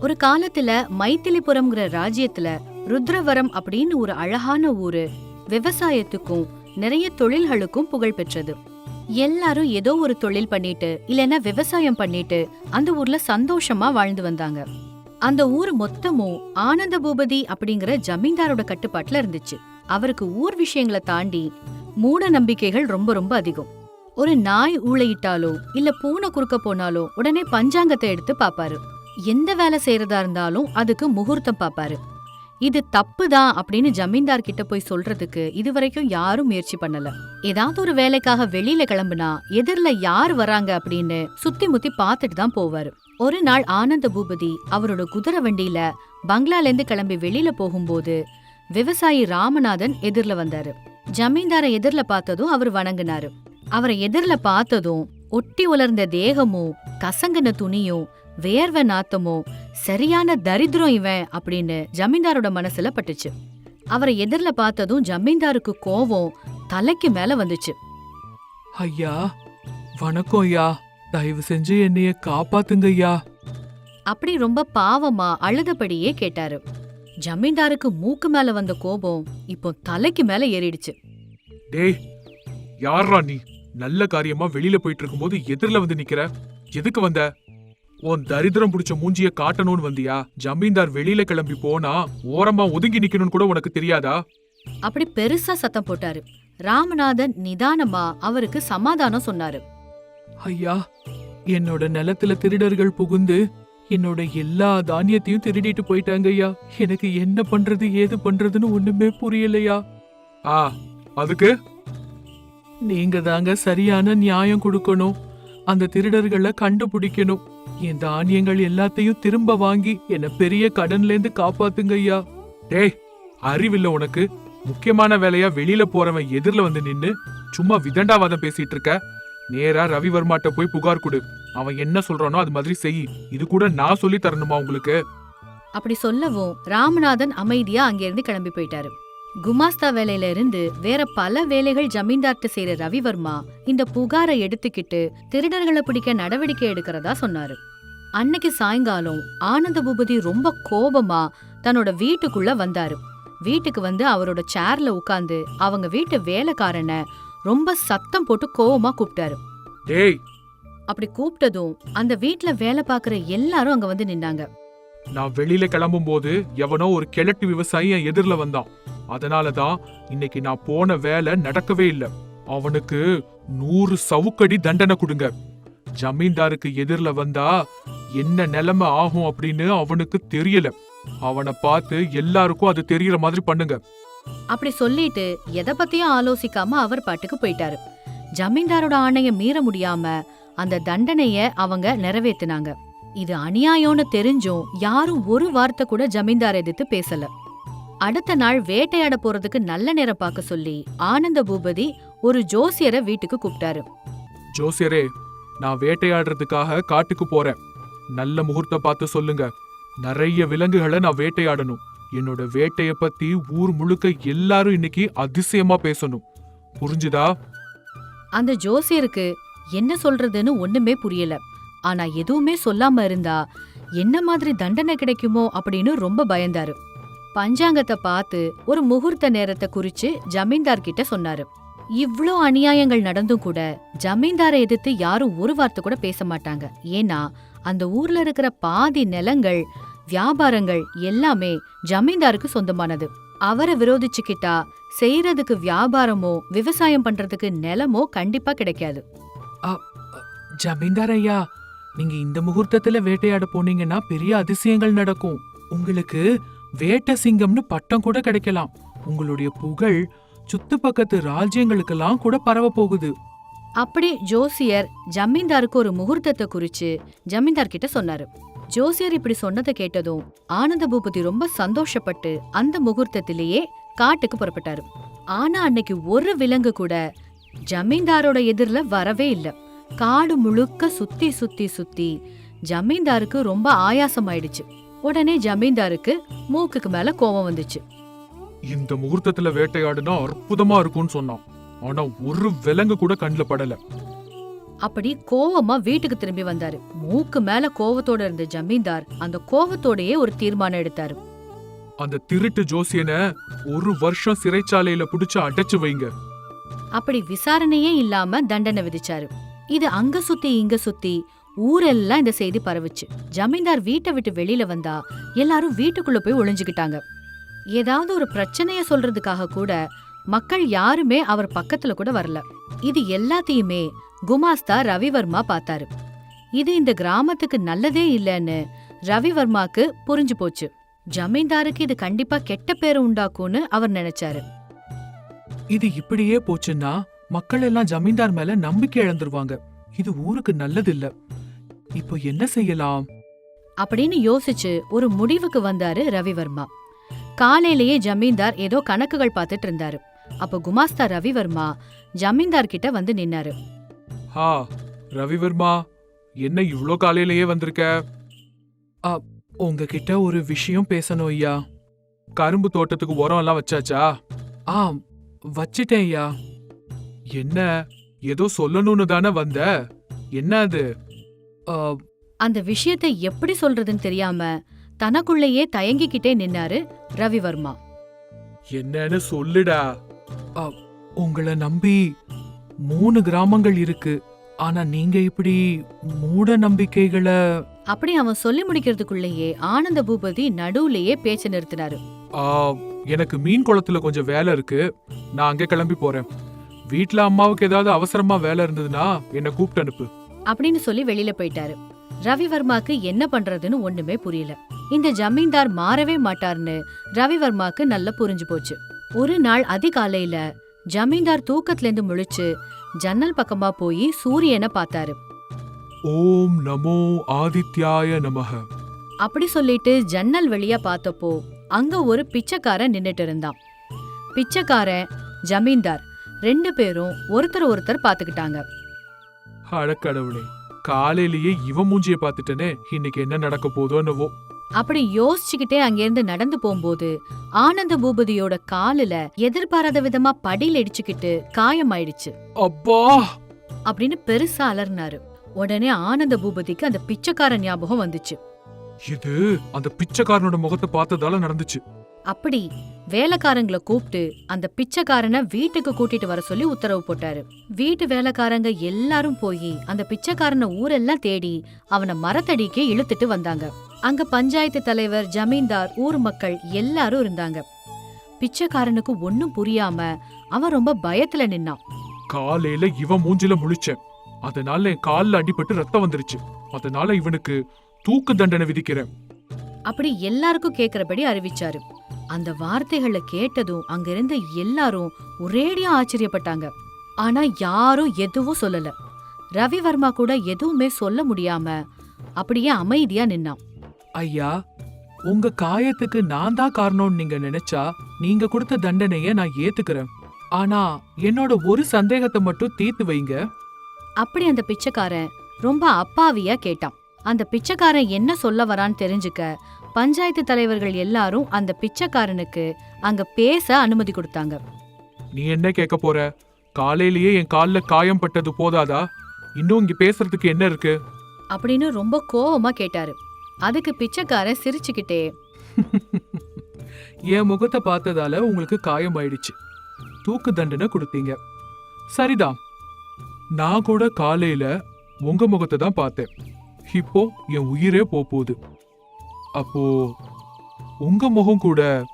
ஒரு காலத்துல மைத்திலிபுரம்ங்கிற ராஜ்யத்துல ருத்ரவரம் அப்படின்னு ஒரு அழகான ஊரு. விவசாயத்துக்கும் நிறைய தொழில்களுக்கும் புகழ் பெற்றது. எல்லாரும் ஏதோ ஒரு தொழில் பண்ணிட்டு இல்லைன்னா விவசாயம் பண்ணிட்டு அந்த ஊர்ல சந்தோஷமா வாழ்ந்து வந்தாங்க. அந்த ஊர் மொத்தமும் ஆனந்த பூபதி அப்படிங்கிற ஜமீன்தாரோட கட்டுப்பாட்டுல இருந்துச்சு. அவருக்கு ஊர் விஷயங்களை தாண்டி மூட நம்பிக்கைகள் ரொம்ப ரொம்ப அதிகம். ஒரு நாய் ஊழையிட்டாலோ இல்ல பூனை குறுக்க போனாலோ உடனே பஞ்சாங்கத்தை எடுத்து பாப்பாரு. எந்த வேலை செய்யறதா இருந்தாலும் அதுக்கு முகூர்த்தம் பாப்பாரு. இது தப்பு தான் அப்படின்னு ஜமீன்தார் கிட்ட போய் சொல்றதுக்கு இதுவரைக்கும் யாரும் முயற்சி பண்ணல. ஏதாவது ஒரு வேலைக்காக வெளியில கிளம்புனா எதிர்ல யார் வராங்க அப்படின்னு சுத்தி முத்தி பார்த்துட்டு தான் போவாரு. ஒரு நாள் ஆனந்த பூபதி அவரோட குதிரை வண்டியில பங்களால இருந்து கிளம்பி வெளியில போகும்போது விவசாயி ராமநாதன் எதிர்ல வந்தாரு. ஜமீன்தாரை எதிர்ல பார்த்ததும் அவர் வணங்கினாரு. அவரை எதிர்ல பார்த்ததும் ஒட்டி உலர்ந்த தேகமும் கசங்கின துணியும் வேர்வை நாத்தமும் சரியான தரித்திரம் இவன் அப்படின்னு ஜமீன்தாரோட மனசுல பட்டுச்சு. அவரை எதிர்ல பார்த்ததும் ஜமீன்தாருக்கு கோவம் தலைக்கு மேல வந்துச்சு. ஐயா வணக்கம் ஐயா. தயவு செஞ்சு என்னைய காப்பாத்துங்க ஐயா. அப்படி ரொம்ப பாவமா அழுதபடியே கேட்டாரு. ஜமீன்தாருக்கு மூக்கு மேல வந்த கோபம் இப்போ தலைக்கு மேல ஏறிடுச்சு. டேய் யாரா நீ? நல்ல காரியமா வெளியில போயிட்டு இருக்கும்போது எதிரில வந்து நிக்கிற? எதுக்கு வந்த? உன் தரித்திரம் புடிச்ச மூஞ்சிய காட்டணும்னு வந்தியா? ஜமீன்தார் வெளியில கிளம்பி போனா ஓரமா ஒதுங்கி நிக்கணும்னு கூட உனக்கு தெரியாதா? அப்படி பெருசா சத்தம் போட்டாரு. ராமநாதன் நிதானமா அவருக்கு சமாதானம் சொன்னாரு. ஐயா என்னோட நிலத்துல திருடர்கள் புகுந்து என்னோட எல்லா தானியத்தையும் திருடிட்டு போயிட்டாங்க ஐயா. எனக்கு என்ன பண்றது ஏது பண்றதுன்னு ஒண்ணுமே புரியலையா? ஆ அதுக்கு? நீங்க தாங்க சரியான நியாயம் கொடுக்கணும். அந்த திருடர்களை கண்டுபிடிக்கணும். என் தானியங்கள் எல்லாத்தையும் திரும்ப வாங்கி என்ன பெரிய கடன்ல இருந்து காப்பாத்துங்க ஐயா. டேய் அறிவில்ல உனக்கு? முக்கியமான வேலையா வெளியில போறவன் எதிரில வந்து நின்னு சும்மா விதண்டாவாதம் பேசிட்டு இருக்க நேரா ரவிவர்மாட்ட போய் புகார் கொடு. அவன் என்ன சொல்றானோ அது மாதிரி செய். இது கூட நான் சொல்லி தரணுமா உங்களுக்கு? அப்படி சொல்லவும் ராமநாதன் அமைதியா அங்கிருந்து கிளம்பி போயிட்டாரு. குமாஸ்தா வேலையில இருந்து வேற பல வேலைகள் ஜமீன்தார்ட்ட செய்யற ரவிவர்மா இந்த புகாரை எடுத்துக்கிட்டு திருடர்களை பிடிக்க நடவடிக்கை எடுக்கிறதா சொன்னாரு. அன்னைக்கு சாயங்காலம் ஆனந்த பூபதி ரொம்ப கோபமா தன்னோட வீட்டுக்குள்ள வந்தாரு. வீட்டுக்கு வந்து அவரோட சேர்ல உட்கார்ந்து அவங்க வீட்டு வேலைக்காரனை ரொம்ப சத்தம் போட்டு கோவமா கூப்பிட்டாரு. டேய்! அப்படி கூப்பிட்டதும் அந்த வீட்ல வேலை பார்க்கற எல்லாரும் அங்க வந்து நின்னாங்க. நான் வெளியில கிளம்பும் போது எவனோ ஒரு கிழட்டு விவசாயி என் எதிரில வந்தான். அதனாலதான் இன்னைக்கு நான் போன வேலை நடக்கவே இல்லை. அவனுக்கு நூறு சவுக்கடி தண்டனை கொடுங்க. ஜமீன்தாருக்கு எதிரில வந்தா என்ன நிலைமை ஆகும் அப்படின்னு அவனுக்கு தெரியல. அவனை பார்த்து எல்லாருக்கும் அது தெரியற மாதிரி பண்ணுங்க. அப்படி சொல்லிட்டு எதை பத்தியும் ஆலோசிக்காம அவர் பாட்டுக்கு போயிட்டாரு. ஜமீன்தாரோட ஆணைய மீற முடியாம அந்த தண்டனைய அவங்க நிறைவேத்துனாங்க. இது அநியாயம்னு தெரிஞ்சும் யாரும் ஒரு வார்த்தை கூட ஜமீன்தார் எதிர்த்து பேசல. அடுத்த நாள் வேட்டையாட போறதுக்கு நல்ல நேரம் பார்க்க சொல்லி ஆனந்த பூபதி ஒரு ஜோசியரை வீட்டுக்கு கூப்பிட்டாரு. ஜோசியரே நான் வேட்டையாடுறதுக்காக காட்டுக்கு போறேன். நல்ல முகூர்த்தம் பார்த்து சொல்லுங்க. நிறைய விலங்குகளை நான் வேட்டையாடணும். என்னோட வேட்டைய பத்தி ஊர் முழுக்க எல்லாரும் இன்னைக்கு அதிசயமா பேசணும். புரிஞ்சுதா? அந்த ஜோசியருக்கு என்ன சொல்றதுன்னு ஒண்ணுமே புரியல. ஆனா எதுவுமே சொல்லாம இருந்தா என்ன மாதிரி தண்டனை கிடைக்குமோ அப்படின்னு ரொம்ப பயந்தாரு. பஞ்சாங்கத்தை பார்த்து ஒரு முகூர்த்த நேரத்தை குறிச்சு ஜமீன்தார் கிட்ட சொன்னாரு. இவ்ளோ அநியாயங்கள் நடந்தும் கூட ஜமீன்தாரை எதிர்த்து யாரும் ஒரு வார்த்தை கூட பேச மாட்டாங்க. ஏன்னா அந்த ஊர்ல இருக்கிற பாதி நிலங்கள் வியாபாரங்கள் எல்லாமே ஜமீன்தாருக்கு சொந்தமானது. அவரை விரோதிச்சுக்கிட்டா செய்யறதுக்கு வியாபாரமோ விவசாயம் பண்றதுக்கு நிலமோ கண்டிப்பா கிடைக்காது. ஜமீன்தார் ஐயா நீங்க இந்த முகூர்த்தத்துல வேட்டையாட போனீங்கன்னா பெரிய அதிசயங்கள் நடக்கும். உங்களுக்கு வேட்ட சிங்கம்னு பட்டம் கூட கிடைக்கலாம். உங்களுடைய புகழ் சுத்து பக்கத்து ராஜ்யங்களுக்கெல்லாம் கூட பரவ போகுது. அப்படி ஜோசியர் ஜமீன்தாருக்கு ஒரு முகூர்த்தத்தை குறிச்சு ஜமீன்தார் கிட்ட சொன்னாரு. ஜோசியர் இப்படி சொன்னதை கேட்டதும் ஆனந்த பூபதி ரொம்ப சந்தோஷப்பட்டு அந்த முகூர்த்தத்திலேயே காட்டுக்கு புறப்பட்டாரு. ஆனா அன்னைக்கு ஒரு விலங்கு கூட ஜமீன்தாரோட எதிரில வரவே இல்ல. காடு முழுக்க சுத்தி சுத்தி சுத்தி ஜமீன்தாருக்கு ரொம்ப ஆயாசம் ஆயிடுச்சு உடனே ஜமீன்தாருக்கு மூக்குக்கு மேல கோபம் வந்துச்சு. இந்த முகூர்த்தத்துல வேட்டையாடுனா அற்புதமா இருக்கும்னு சொன்னான். ஆனா ஒரு விலங்கு கூட கண்ணுல படல. அப்படி கோவமா வீட்டுக்கு திரும்பி வந்தாரு. மூக்கு மேல கோவத்தோட இருந்த ஜமீன்தார் அந்த கோவத்தோடயே ஒரு தீர்மானம் எடுத்தாரு. அந்த திருட்டு ஜோசியனை ஒரு வருஷம் சிறைச்சாலையில புடிச்சு அடைச்சு வைங்க. அப்படி விசாரணையே இல்லாம தண்டனை விதிச்சாரு. இது அங்க சுத்தி இங்க சுத்தி ஊரெல்லாம் இந்த செய்தி பரவுச்சு. ஜமீன்தார் வீட்டை விட்டு வெளியில வந்தா எல்லாரும் வீட்டுக்குள்ள போய் ஒளிஞ்சுக்கிட்டாங்க. ஏதாவது ஒரு பிரச்சனைய சொல்றதுக்காக கூட மக்கள் யாருமே அவர் பக்கத்துல கூட வரல. இது எல்லாத்தையுமே குமாஸ்தா ரவிவர்மா பார்த்தாரு. இது இந்த கிராமத்துக்கு நல்லதே இல்லைன்னு ரவிவர்மாக்கு புரிஞ்சு போச்சு. ஜமீன்தாருக்கு இது கண்டிப்பா கெட்ட பேரு உண்டாக்கும்னு அவர் நினைச்சாரு. இது இப்படியே போச்சுன்னா மக்கள் எல்லாம் ஜமீன்தார் மேல நம்பிக்கை இழந்துருவாங்க. இது ஊருக்கு நல்லது இல்ல இப்போ என்ன செய்யலாம்? அப்படின்னு யோசிச்சு ஒரு முடிவுக்கு வந்தாரு ரவிவர்மா. காலையிலேயே ஜமீன்தார் ஏதோ கணக்குகள் பார்த்துட்டு இருந்தாரு. அப்ப குமாஸ்தா ரவிவர்மா ஜமீன்தார் கிட்ட வந்து நின்னாரு. ஹா ரவிவர்மா என்ன இவ்ளோ காலையிலேயே வந்திருக்க? அ, உங்ககிட்ட ஒரு விஷயம் பேசணும் ஐயா. கரும்பு தோட்டத்துக்கு உரம் எல்லாம் வச்சாச்சா? ஆம் வச்சிட்டேன் ஐயா. என்ன ஏதோ சொல்லணும்னு தானே வந்த? என்ன அது? அ, அந்த விஷயத்தை எப்படி சொல்றதுன்னு தெரியாம தனக்குள்ளேயே தயங்கிக்கிட்டே நின்னாரு ரவிவர்மா. என்னன்னு சொல்லுடா. உங்களை நம்பி மூணு கிராமங்கள் இருக்கு. ஆனா நீங்க இப்படி மூட நம்பிக்கைகளை அப்படி அவன் சொல்லி முடிக்கிறதுக்குள்ளேயே ஆனந்த பூபதி நடுவுலயே பேச்ச நிறுத்தினாரு. ஆ, எனக்கு மீன் குளத்துல கொஞ்சம் வேலை இருக்கு. நான் அங்கே கிளம்பி போறேன். வீட்ல அம்மாவுக்கு ஏதாவது அவசரமா வேலை இருந்ததுன்னா என்ன கூப்பிட்டு அனுப்பு. அப்படின்னு சொல்லி வெளியில போயிட்டாரு. ரவிவர்மாக்கு என்ன பண்றதுன்னு ஒண்ணுமே புரியல. இந்த ஜமீன்தார் மாறவே மாட்டார்னு ரவிவர்மாக்கு நல்லா புரிஞ்சு போச்சு. ஒரு நாள் அதிகாலையில ஜமீன்தார் தூக்கத்துல இருந்து முழிச்சு ஜன்னல் பக்கமா போய் சூரியனை பார்த்தாரு. ஓம் நமோ ஆதித்யாய நமக அப்படி சொல்லிட்டு ஜன்னல் வழியா பார்த்தப்போ அங்க ஒரு பிச்சைக்காரன் நின்னுட்டு இருந்தான். பிச்சைக்காரன் ஜமீன்தார் ரெண்டு பேரும் ஒருத்தர் ஒருத்தர் பாத்துக்கிட்டாங்க அடக்கடவுளே காலையிலேயே இவ மூஞ்சிய பார்த்துட்டனே இன்னைக்கு என்ன நடக்க போதோ என்னவோ. அப்படி யோசிச்சுக்கிட்டே அங்கிருந்து நடந்து போகும்போது ஆனந்த பூபதியோட காலுல எதிர்பாராத விதமா படியில் இடிச்சுக்கிட்டு காயமாயிடுச்சு. அப்பா! அப்படின்னு பெருசா அலர்னாரு உடனே ஆனந்த பூபதிக்கு அந்த பிச்சைக்கார ஞாபகம் வந்துச்சு. இது அந்த பிச்சைக்காரனோட முகத்தை பார்த்ததால நடந்துச்சு. அப்படி வேலைக்காரங்களை கூப்பிட்டு அந்த பிச்சைக்காரனை வீட்டுக்கு கூட்டிட்டு வர சொல்லி உத்தரவு போட்டாரு. வீட்டு வேலைக்காரங்க எல்லாரும் போய் அந்த பிச்சைக்காரனை ஊரெல்லாம் தேடி அவனை மரத்தடிக்கு இழுத்துட்டு வந்தாங்க. அங்க பஞ்சாயத்து தலைவர் ஜமீன்தார் ஊர் மக்கள் எல்லாரும் இருந்தாங்க. பிச்சைக்காரனுக்கு ஒண்ணும் புரியாம அவன் ரொம்ப பயத்துல நின்னான். காலையில இவன் மூஞ்சில முழிச்சேன். அதனால என் கால்ல அடிபட்டு ரத்தம் வந்துருச்சு. அதனால இவனுக்கு தூக்கு தண்டனை விதிக்கிறேன். அப்படி எல்லாருக்கும் கேக்குறபடி அறிவிச்சாரு. அந்த வார்த்தைகளை கேட்டதும் அங்கிருந்த எல்லாரும் ஒரேடியா ஆச்சரியப்பட்டாங்க. ஆனா யாரும் எதுவும் சொல்லல. ரவிவர்மா கூட எதுவுமே சொல்ல முடியாம அப்படியே அமைதியா நின்னான். ஐயா உங்க காயத்துக்கு நான் தான் காரணம்னு நீங்க நினைச்சா நீங்க கொடுத்த தண்டனைய நான் ஏத்துக்கிறேன். ஆனா என்னோட ஒரு சந்தேகத்தை மட்டும் தீர்த்து வைங்க. அப்படி அந்த பிச்சைக்காரன் ரொம்ப அப்பாவியா கேட்டான். அந்த பிச்சைக்காரன் என்ன சொல்ல வரான்னு தெரிஞ்சுக்க பஞ்சாயத்து தலைவர்கள் எல்லாரும் அந்த பிச்சைக்காரனுக்கு அங்க பேச அனுமதி கொடுத்தாங்க. நீ என்ன கேட்க போற? காலையிலேயே என் கால்ல காயம் பட்டது போதாதா? இன்னும் இங்க பேசுறதுக்கு என்ன இருக்கு? அப்படின்னு ரொம்ப கோவமா கேட்டாரு. அதுக்கு பிச்சைக்காரன் சிரிச்சுக்கிட்டே. என் முகத்தை பார்த்ததால உங்களுக்கு காயம் ஆயிடுச்சு தூக்கு தண்டனை கொடுத்தீங்க. சரிதான் நான் கூட காலையில உங்க முகத்தை தான் பார்த்தேன். இப்போ என் உயிரே போகுது அப்போ உங்க முகம் கூட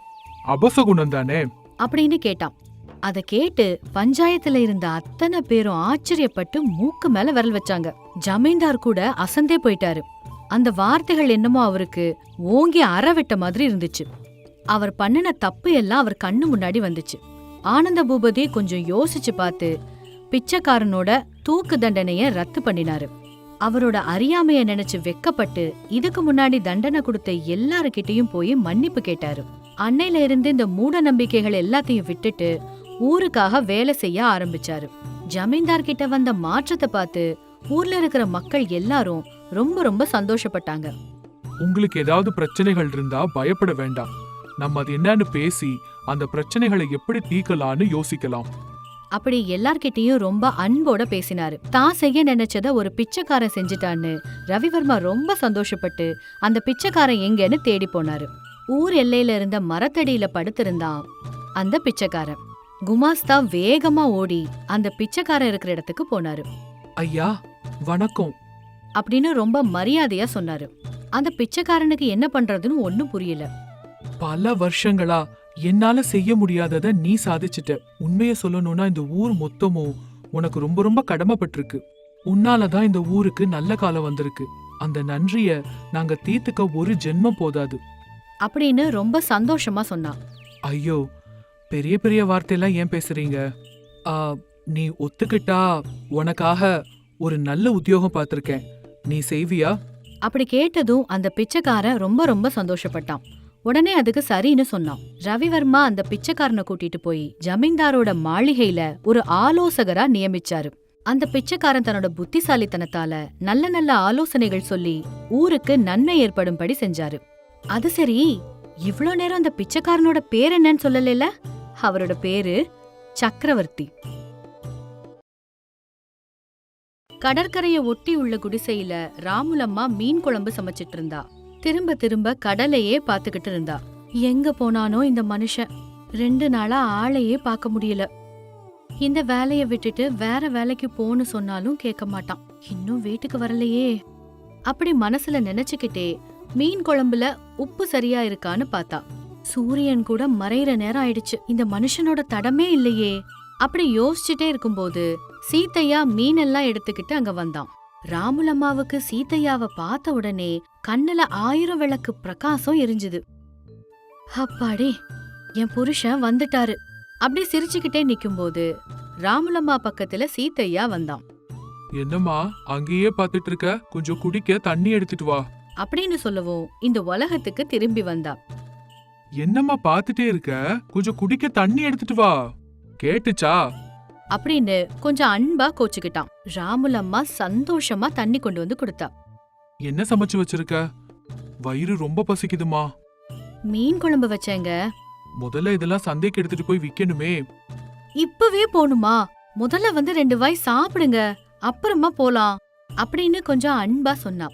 அபசகுணம் தானே? அப்படின்னு கேட்டான். அத கேட்டு பஞ்சாயத்துல இருந்த அத்தனை பேரும் ஆச்சரியப்பட்டு மூக்கு மேல விரல் வச்சாங்க. ஜமீன்தார் கூட அசந்தே போயிட்டாரு. அந்த வார்த்தைகள் என்னமோ அவருக்கு ஓங்கி அறவிட்ட மாதிரி இருந்துச்சு. அவர் பண்ணின தப்பு எல்லாம் அவர் கண்ணு முன்னாடி வந்துச்சு. ஆனந்த பூபதி கொஞ்சம் யோசிச்சு பார்த்து பிச்சைக்காரனோட தூக்கு தண்டனைய ரத்து பண்ணினாரு. அவரோட அறியாமைய நினைச்சு வெக்கப்பட்டு இதுக்கு முன்னாடி தண்டனை கொடுத்த எல்லாருக்கிட்டையும் போய் மன்னிப்பு கேட்டாரு. அன்னையில இருந்து இந்த மூட நம்பிக்கைகள் எல்லாத்தையும் விட்டுட்டு ஊருக்காக வேலை செய்ய ஆரம்பிச்சாரு. ஜமீன்தார் கிட்ட வந்த மாற்றத்தை பார்த்து ஊர்ல இருக்கிற மக்கள் எல்லாரும் ரொம்ப ரொம்ப சந்தோஷப்பட்டாங்க. உங்களுக்கு ஏதாவது பிரச்சனைகள் இருந்தா பயப்பட வேண்டாம். நம்ம அது என்னன்னு பேசி அந்த பிரச்சனைகளை எப்படி தீர்க்கலான்னு யோசிக்கலாம். அப்படி எல்லார்கிட்டயும் ரொம்ப அன்போட பேசினாரு. தான் செய்ய நினைச்சத ஒரு பிச்சைக்காரன் செஞ்சுட்டான்னு ரவிவர்மா ரொம்ப சந்தோஷப்பட்டு அந்த பிச்சைக்காரன் எங்கன்னு தேடி போனாரு. ஊர் எல்லையில இருந்த மரத்தடியில படுத்திருந்தான் அந்த பிச்சைக்காரன். குமாஸ்தா வேகமா ஓடி அந்த பிச்சைக்காரன் இருக்கிற இடத்துக்கு போனாரு. ஐயா வணக்கம். அப்படின்னு ரொம்ப மரியாதையா சொன்னாரு. அந்த பிச்சைக்காரனுக்கு என்ன பண்றதுன்னு ஒண்ணும் புரியல. பல வருஷங்களா என்னால செய்ய முடியாதத நீ சாதிச்சிட்ட. உண்மைய சொல்லணும்னா இந்த ஊர் மொத்தமும் உனக்கு ரொம்ப ரொம்ப கடமைப்பட்டிருக்கு. உன்னாலதான் இந்த ஊருக்கு நல்ல காலம் வந்திருக்கு. அந்த நன்றிய நாங்க தீர்த்துக்க ஒரு ஜென்மம் போதாது. அப்படின்னு ரொம்ப சந்தோஷமா சொன்னான் ஐயோ பெரிய பெரிய வார்த்தையெல்லாம் ஏன் பேசுறீங்க? ஆ, நீ ஒத்துக்கிட்டா உனக்காக ஒரு நல்ல உத்தியோகம் பார்த்திருக்கேன். நீ செய்வியா? அப்படி கேட்டதும் அந்த பிச்சைக்காரன் ரொம்ப ரொம்ப சந்தோஷப்பட்டான். உடனே அதுக்கு சரின்னு சொன்னான். ரவிவர்மா அந்த பிச்சைக்காரனை கூட்டிட்டு போய் ஜமீன்தாரோட மாளிகையில ஒரு ஆலோசகரா நியமிச்சாரு. அந்த பிச்சைக்காரன் தன்னோட புத்திசாலித்தனத்தால நல்ல நல்ல ஆலோசனைகள் சொல்லி ஊருக்கு நன்மை ஏற்படும்படி செஞ்சாரு. அது சரி இவ்ளோ நேரம் அந்த பிச்சைக்காரனோட பேர் என்னன்னு சொல்லல அவரோட பேரு சக்கரவர்த்தி. கடற்கரையை ஒட்டி உள்ள குடிசையில ராமுலம்மா மீன் குழம்பு சமைச்சிட்டு இருந்தா. திரும்ப திரும்ப கடலையே பாத்துக்கிட்டு இருந்தா. எங்க போனானோ இந்த மனுஷன். ரெண்டு நாளா ஆளையே பார்க்க முடியல. இந்த வேலைய விட்டுட்டு வேற வேலைக்கு போன்னு சொன்னாலும் கேட்க மாட்டான். இன்னும் வீட்டுக்கு வரலையே. அப்படி மனசுல நினைச்சுக்கிட்டே மீன் குழம்புல உப்பு சரியா இருக்கான்னு பார்த்தா. சூரியன் கூட மறையிற நேரம் ஆயிடுச்சு. இந்த மனுஷனோட தடமே இல்லையே. அப்படி யோசிச்சுட்டே இருக்கும்போது சீத்தையா மீனெல்லாம் எடுத்துக்கிட்டு அங்க வந்தான். ராமுலம்மாவுக்கு சீத்தையாவை பார்த்த உடனே கண்ணுல ஆயிரம் விளக்கு பிரகாசம் எரிஞ்சுது. அப்பாடி என் புருஷன் வந்துட்டாரு. அப்படி சிரிச்சுக்கிட்டே நிக்கும்போது ராமுலம்மா பக்கத்துல சீத்தையா வந்தான். என்னம்மா அங்கேயே பார்த்துட்டு இருக்க கொஞ்சம் குடிக்க தண்ணி எடுத்துட்டு வா. அப்படின்னு சொல்லவும் இந்த உலகத்துக்கு திரும்பி வந்தா. என்னம்மா பார்த்துட்டே இருக்க? கொஞ்சம் குடிக்க தண்ணி எடுத்துட்டு வா. கேட்டுச்சா? அப்படின்னு கொஞ்சம் அன்பா கோச்சுக்கிட்டான். ராமுலம்மா சந்தோஷமா தண்ணி கொண்டு வந்து கொடுத்தா. என்ன சமைச்சு வச்சிருக்க? வயிறு ரொம்ப பசிக்குதுமா. மீன் குழம்பு வச்சேங்க. முதல்ல இதெல்லாம் சந்தைக்கு எடுத்துட்டு போய் விக்கணுமே. இப்பவே போணுமா? முதல்ல வந்து ரெண்டு வாய் சாப்பிடுங்க. அப்புறமா போலாம். அப்படின்னு கொஞ்சம் அன்பா சொன்னான்.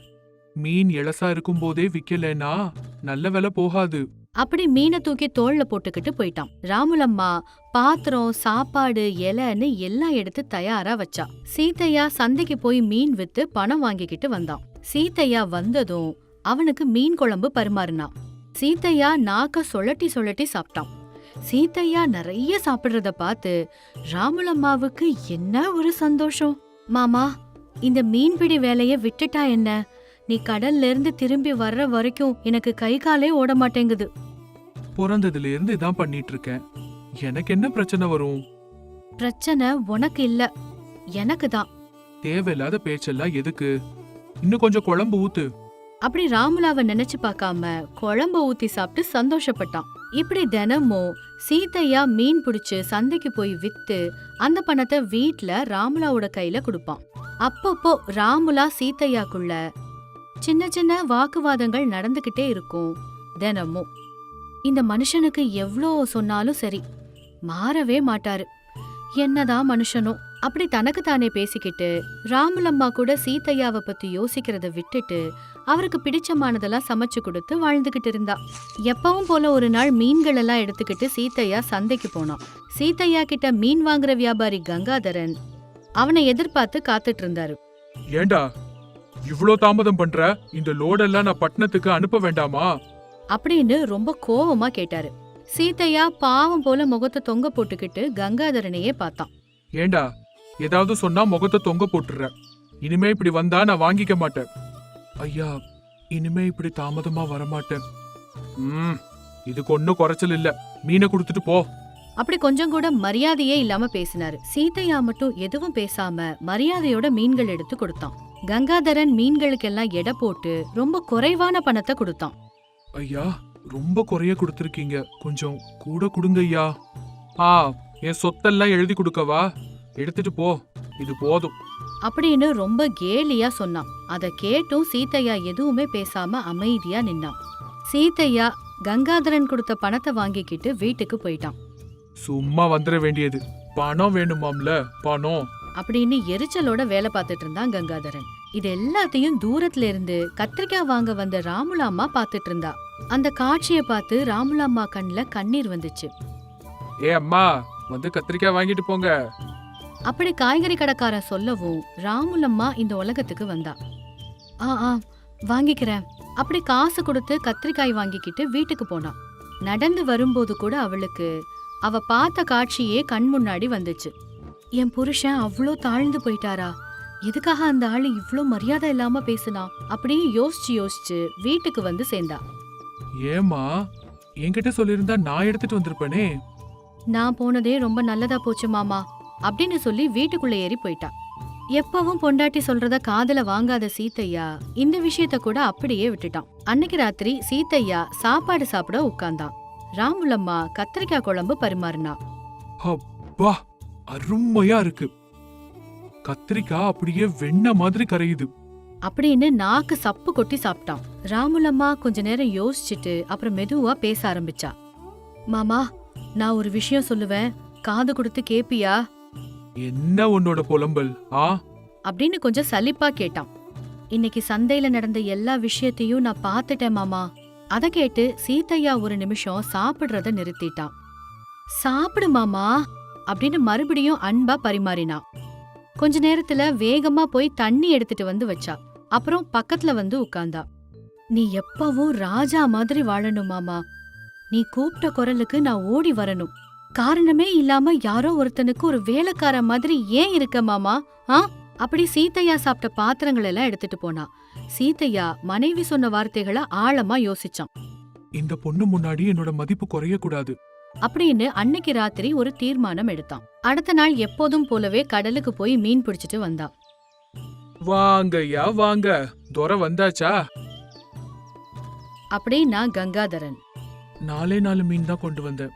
மீன் இளசா இருக்கும் போதே விக்கலன்னா நல்ல விலை போகாது. அப்படி மீனை தூக்கி தோள்ல போட்டுக்கிட்டு போயிட்டான். ராமுலம்மா பாத்திரம் சாப்பாடு இலைன்னு எல்லாம் எடுத்து தயாரா வச்சா. சீத்தையா சந்தைக்கு போய் மீன் வித்து பணம் வாங்கிக்கிட்டு வந்தான். சீத்தையா வந்ததும் அவனுக்கு மீன் குழம்பு பரிமாறினான். சீத்தையா நாக்க சொலட்டி சொலட்டி சாப்பிட்டான். சீத்தையா நிறைய சாப்பிடுறத பார்த்து ராமுலம்மாவுக்கு என்ன ஒரு சந்தோஷம்? மாமா இந்த மீன்பிடி வேலைய விட்டுட்டா என்ன? நீ கடல்ல இருந்து திரும்பி வர்ற வரைக்கும் எனக்கு கை காலே ஓட மாட்டேங்குது. பிறந்ததுல இருந்து இதான் பண்ணிட்டு இருக்கேன். எனக்கு என்ன பிரச்சனை வரும்? பிரச்சனை உனக்கு இல்ல. எனக்கு தான் தேவையில்லாத பேச்செல்லாம் எதுக்கு? இன்னும் கொஞ்சம் குழம்பு ஊத்து. அப்படி ராமுலாவை நினைச்சு பார்க்காம குழம்ப ஊத்தி சாப்பிட்டு சந்தோஷப்பட்டான். இப்படி தினமும் சீதையா மீன் பிடிச்சு சந்தைக்கு போய் வித்து அந்த பணத்தை வீட்ல ராமுலாவோட கையில கொடுப்பான். அப்பப்போ ராமுலா சீதையாக்குள்ள சின்ன சின்ன வாக்குவாதங்கள் நடந்துகிட்டே இருக்கும் தினமும். இந்த மனுஷனுக்கு எவ்ளோ சொன்னாலும் சரி. மாறவே மாட்டாரு. என்னதான் மனுஷனோ அப்படி தனக்கு தானே பேசிக்கிட்டு ராமுலம்மா கூட சீதையாவை பத்தி யோசிக்கிறத விட்டுட்டு அவருக்கு பிடிச்சமானதெல்லாம் சமைச்சு கொடுத்து வாழ்ந்துகிட்டு இருந்தா. எப்பவும் போல ஒரு நாள் மீன்கள் எல்லாம் எடுத்துக்கிட்டு சீதையா சந்தைக்கு போனான். சீதையா கிட்ட மீன் வாங்குற வியாபாரி கங்காதரன் அவனை எதிர்பார்த்து காத்துட்டு இருந்தாரு. ஏண்டா இவ்ளோ தாமதம் பண்ற? இந்த லோடெல்லாம் நான் பட்டணத்துக்கு அனுப்ப வேண்டாமா? அப்படின்னு ரொம்ப கோவமா கேட்டாரு. சீதையா பாவம் போல முகத்தை தொங்க போட்டுக்கிட்டு கங்காதரனையே பார்த்தான். ஏண்டா ஏதாவது சொன்னா முகத்தை தொங்க போட்டுற. இனிமே இப்படி வந்தா நான் வாங்கிக்க மாட்டேன். ஐயா இனிமே இப்படி தாமதமா வரமாட்டேன். ம் இதுக்கு ஒன்னும் குறைச்சல் இல்ல. மீனை கொடுத்துட்டு போ. அப்படி கொஞ்சம் கூட மரியாதையே இல்லாம பேசினாரு. சீதையா மட்டும் எதுவும் பேசாம மரியாதையோட மீன்கள் எடுத்து கொடுத்தான். கங்காதரன் மீன்களுக்கெல்லாம் எடை போட்டு ரொம்ப குறைவான பணத்தை கொடுத்தான். ஐயா ரொம்ப குறைய கொடுத்துருக்கீங்க. கொஞ்சம் கூட கொடுங்க ஐயா ஆ என் சொத்தெல்லாம் எழுதி கொடுக்கவா? எடுத்துட்டு போ. இது போதும். அப்படின்னு ரொம்ப கேலியா சொன்னான். அத கேட்டும் சீதையா எதுவுமே பேசாம அமைதியா நின்னான். சீதையா கங்காதரன் கொடுத்த பணத்தை வாங்கிக்கிட்டு வீட்டுக்கு போயிட்டான். சும்மா வந்துட வேண்டியது. பணம் வேணுமாம்ல? பணம். அப்படின்னு எரிச்சலோட வேலை பார்த்துட்டு இருந்தான் கங்காதரன். இது எல்லாத்தையும் தூரத்துல இருந்து கத்திரிக்காய் வாங்க வந்த ராமுலாம்மா பார்த்துட்டு இருந்தா. அந்த காட்சியை பார்த்து ராமுலாம்மா கண்ணுல கண்ணீர் வந்துச்சு. ஏ அம்மா வந்து கத்திரிக்காய் வாங்கிட்டு போங்க. அப்படி காய்கறி கடைக்காரன் சொல்லவும் ராமுலம்மா இந்த உலகத்துக்கு வந்தா. ஆ ஆ வாங்கிக்கிறேன். அப்படி காசு கொடுத்து கத்திரிக்காய் வாங்கிக்கிட்டு வீட்டுக்கு போனான் நடந்து வரும்போது கூட அவளுக்கு அவ பார்த்த காட்சியே கண் முன்னாடி வந்துச்சு. என் புருஷன் அவ்வளோ தாழ்ந்து போயிட்டாரா. எதுக்காக அந்த ஆளு இவ்ளோ மரியாதை இல்லாம பேசுனா? அப்படின்னு யோசிச்சு யோசிச்சு வீட்டுக்கு வந்து சேர்ந்தா. ஏமா என்கிட்ட சொல்லியிருந்தா நான் எடுத்துட்டு வந்திருப்பேனே. நான் போனதே ரொம்ப நல்லதா போச்சு மாமா. அப்படின்னு சொல்லி வீட்டுக்குள்ள ஏறி போயிட்டா. எப்பவும் பொண்டாட்டி சொல்றத காதுல வாங்காத சீத்தையா இந்த விஷயத்த கூட அப்படியே விட்டுட்டான். அன்னைக்கு ராத்திரி சீத்தையா சாப்பாடு சாப்பிட உட்கார்ந்தான் ராமுலம்மா கத்திரிக்காய் குழம்பு பரிமாறினா. அப்பா அருமையா இருக்கு. கத்திரிக்காய் அப்படியே வெண்ணெய் மாதிரி கரையுது. அப்படின்னு நாக்கு சப்பு கொட்டி சாப்பிட்டான். ராமுலம்மா கொஞ்ச நேரம் யோசிச்சுட்டு அப்புறம் மெதுவா பேச ஆரம்பிச்சா. மாமா நான் ஒரு விஷயம் சொல்லுவேன். காது கொடுத்து கேப்பியா? என்ன உன்னோட புலம்பல் ஆ? அப்படின்னு கொஞ்சம் சலிப்பா கேட்டான். இன்னைக்கு சந்தையில நடந்த எல்லா விஷயத்தையும் நான் பார்த்துட்டேன் மாமா. அத கேட்டு சீதையா ஒரு நிமிஷம் சாப்பிடுறத நிறுத்திட்டான். சாப்பிடு மாமா அப்படின்னு மறுபடியும் அன்பா பரிமாறினான். கொஞ்ச நேரத்துல வேகமா போய் தண்ணி எடுத்துட்டு வந்து வச்சா. அப்புறம் பக்கத்துல வந்து உட்கார்ந்தா நீ எப்பவும் ராஜா மாதிரி வாழணும் மாமா. நீ கூப்பிட்ட குரலுக்கு நான் ஓடி வரணும். காரணமே இல்லாம யாரோ ஒருத்தனுக்கு ஒரு வேலைக்கார மாதிரி ஏன் இருக்க மாமா? ஆ? அப்படி சீதையா சாப்பிட்ட பாத்திரங்கள் எல்லாம் எடுத்துட்டு போனா. சீதையா மனைவி சொன்ன வார்த்தைகளை ஆழமா யோசிச்சான். இந்த பொண்ணு முன்னாடி என்னோட மதிப்பு குறைய கூடாது அப்படின்னு அன்னைக்கு ராத்திரி ஒரு தீர்மானம் எடுத்தான். அடுத்த நாள் எப்போதும் போலவே கடலுக்கு போய் மீன் பிடிச்சிட்டு வந்தான் வாங்கய்யா வாங்க. துரை வந்தாச்சா? அப்படின்னா கங்காதரன். நாலே நாலு மீன் தான் கொண்டு வந்தேன்.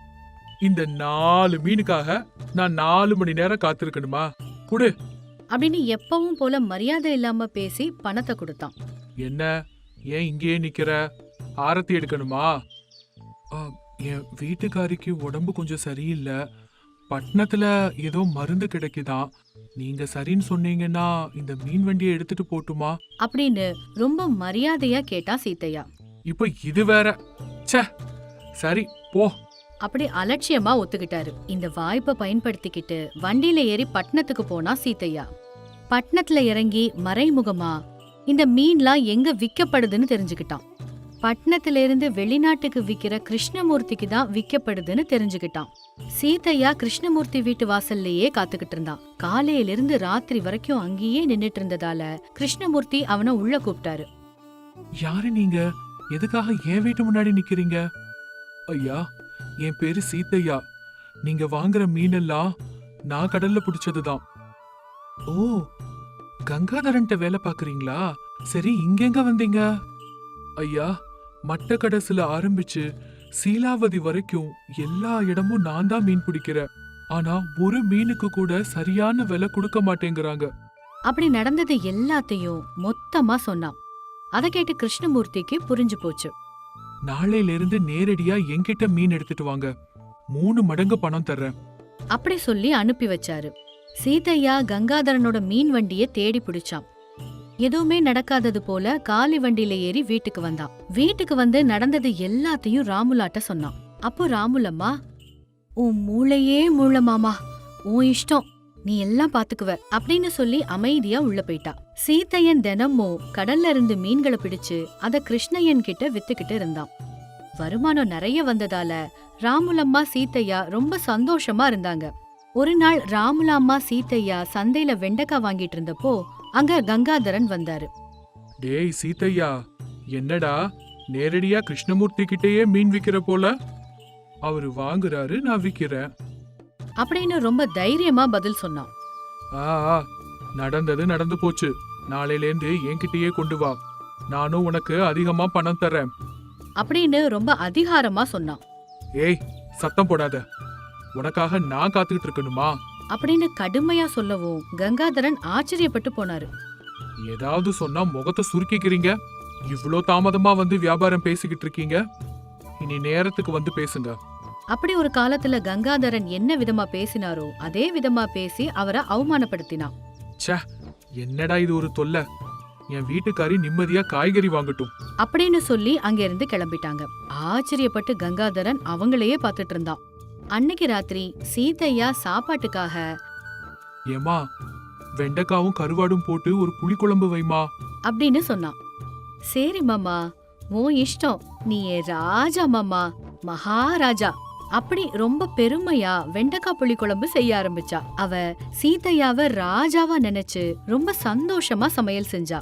இந்த நாலு மீனுக்காக நான் நாலு மணி நேரம் காத்திருக்கணுமா? குடு. அப்படின்னு எப்பவும் போல மரியாதை இல்லாம பேசி பணத்தை கொடுத்தான். என்ன? ஏன் இங்கேயே நிக்கிற? ஆரத்தி எடுக்கணுமா? என் வீட்டுக்காரிக்கு உடம்பு கொஞ்சம் சரியில்லை. பட்டணத்துல ஏதோ மருந்து கிடைக்குதாம் நீங்க சரின்னு சொன்னீங்கன்னா இந்த மீன் வண்டியை எடுத்துட்டு போட்டுமா? அப்படின்னு ரொம்ப மரியாதையா கேட்டா சீதையா இப்போ இது வேற. ச்சே சரி போ. அப்படி அலட்சியமா ஒத்துக்கிட்டாரு. இந்த வாய்ப்பை பயன்படுத்திக்கிட்டு வண்டியில ஏறி பட்டணத்துக்கு போனா சீதையா பட்டணத்துல இறங்கி மறைமுகமா இந்த மீன்லாம் எங்க விக்கப்படுதுன்னு தெரிஞ்சுக்கிட்டான். பட்டணத்துல இருந்து வெளிநாட்டுக்கு விக்கிற கிருஷ்ணமூர்த்திக்கு தான் விக்கப்படுதுன்னு தெரிஞ்சுக்கிட்டான். சீதையா கிருஷ்ணமூர்த்தி வீட்டு வாசல்லையே காத்துக்கிட்டு இருந்தான். காலையில இருந்து ராத்திரி வரைக்கும் அங்கேயே நின்னுட்டு இருந்ததால கிருஷ்ணமூர்த்தி அவனை உள்ள கூப்பிட்டாரு. யாரு நீங்க? எதுக்காக என் வீட்டு முன்னாடி நிக்கிறீங்க? ஐயா என் பேரு சீதையா நீங்க வாங்குற மீனெல்லாம் நான் கடல்ல பிடிச்சதுதான். ஓ கங்காதரன்ட்ட வேலை பாக்குறீங்களா சரி இங்கெங்க வந்தீங்க? ஐயா மட்டக்கடசுல ஆரம்பிச்சு சீலாவதி வரைக்கும் எல்லா இடமும் நான் தான் மீன் பிடிக்கிறேன் ஆனா ஒரு மீனுக்கு கூட சரியான விலை கொடுக்க மாட்டேங்கிறாங்க. அப்படி நடந்தது எல்லாத்தையும் மொத்தமா சொன்னான். அதை கேட்டு கிருஷ்ணமூர்த்திக்கு புரிஞ்சு போச்சு. நாளையில இருந்து நேரடியா என்கிட்ட மீன் எடுத்துட்டு வாங்க. மூணு மடங்கு பணம் தர்றேன். அப்படி சொல்லி அனுப்பி வச்சாரு. சீதையா கங்காதரனோட மீன் வண்டிய தேடி பிடிச்சான். எதுவுமே நடக்காதது போல காலி வண்டியில ஏறி வீட்டுக்கு வந்தான். வீட்டுக்கு வந்து நடந்தது எல்லாத்தையும் ராமுலாட்ட சொன்னான். அப்போ ராமுலம்மா உன் மூளையே மூளை மாமா. உன் இஷ்டம். நீ எல்லாம் பாத்துக்குவ அப்படின்னு சொல்லி அமைதியா உள்ள போயிட்டா. சீத்தையன் தினமும் கடல்ல இருந்து மீன்களை பிடிச்சு அத கிருஷ்ணயன் கிட்ட வித்துக்கிட்டு இருந்தான். வருமானம் நிறைய வந்ததால ராமுலம்மா சீத்தையா ரொம்ப சந்தோஷமா இருந்தாங்க. ஒரு நாள் ராமுலாம்மா சீத்தையா சந்தையில வெண்டைக்காய் வாங்கிட்டு இருந்தப்போ அங்க கங்காதரன் வந்தாரு. டேய் சீதையா என்னடா? நேரடியா கிருஷ்ணமூர்த்தி கிட்டேயே மீன் விக்கிற போல? அவரு வாங்குறாரு நான் விக்கிறேன். அப்படின்னு ரொம்ப தைரியமா பதில் சொன்னான். ஆ ஆ, நடந்தது நடந்து போச்சு. நாளையிலேந்து என்கிட்டயே கொண்டு வா. நானும் உனக்கு அதிகமா பணம் தர்றேன். அப்படின்னு ரொம்ப அதிகாரமா சொன்னான். ஏய் சத்தம் போடாத. உனக்காக நான் காத்துக்கிட்டு இருக்கணுமா? அப்படின்னு கடுமையா சொல்லவும் கங்காதரன் ஆச்சரியப்பட்டு போனாரு. ஏதாவது சொன்னா முகத்தை சுருக்கிக்கிறீங்க? இவ்ளோ தாமதமா வந்து வியாபாரம் பேசிக்கிட்டு இருக்கீங்க? இனி நேரத்துக்கு வந்து பேசுங்க. அப்படி ஒரு காலத்துல கங்காதரன் என்ன விதமா பேசினாரோ அதே விதமா பேசி அவரை அவமானப்படுத்தினான். ச்சே என்னடா இது ஒரு தொல்லை? என் வீட்டுக்காரி நிம்மதியா காய்கறி வாங்கட்டும். அப்படின்னு சொல்லி அங்கிருந்து கிளம்பிட்டாங்க. ஆச்சரியப்பட்டு கங்காதரன் அவங்களையே பார்த்துட்டு இருந்தான். அன்னைக்கு ராத்திரி சீதையா சாப்பாட்டுக்காக ஏமா வெண்டைக்காவும் கருவாடும் போட்டு ஒரு புளிக்குழம்பு வைமா அப்படின்னு சொன்னான். சரி மாமா உன் இஷ்டம் நீ என் ராஜா மாமா மகாராஜா அப்படி ரொம்ப பெருமையா வெண்டைக்காய் புளி குழம்பு செய்ய ஆரம்பிச்சா. அவ சீதையாவ ராஜாவா நினைச்சு ரொம்ப சந்தோஷமா சமையல் செஞ்சா.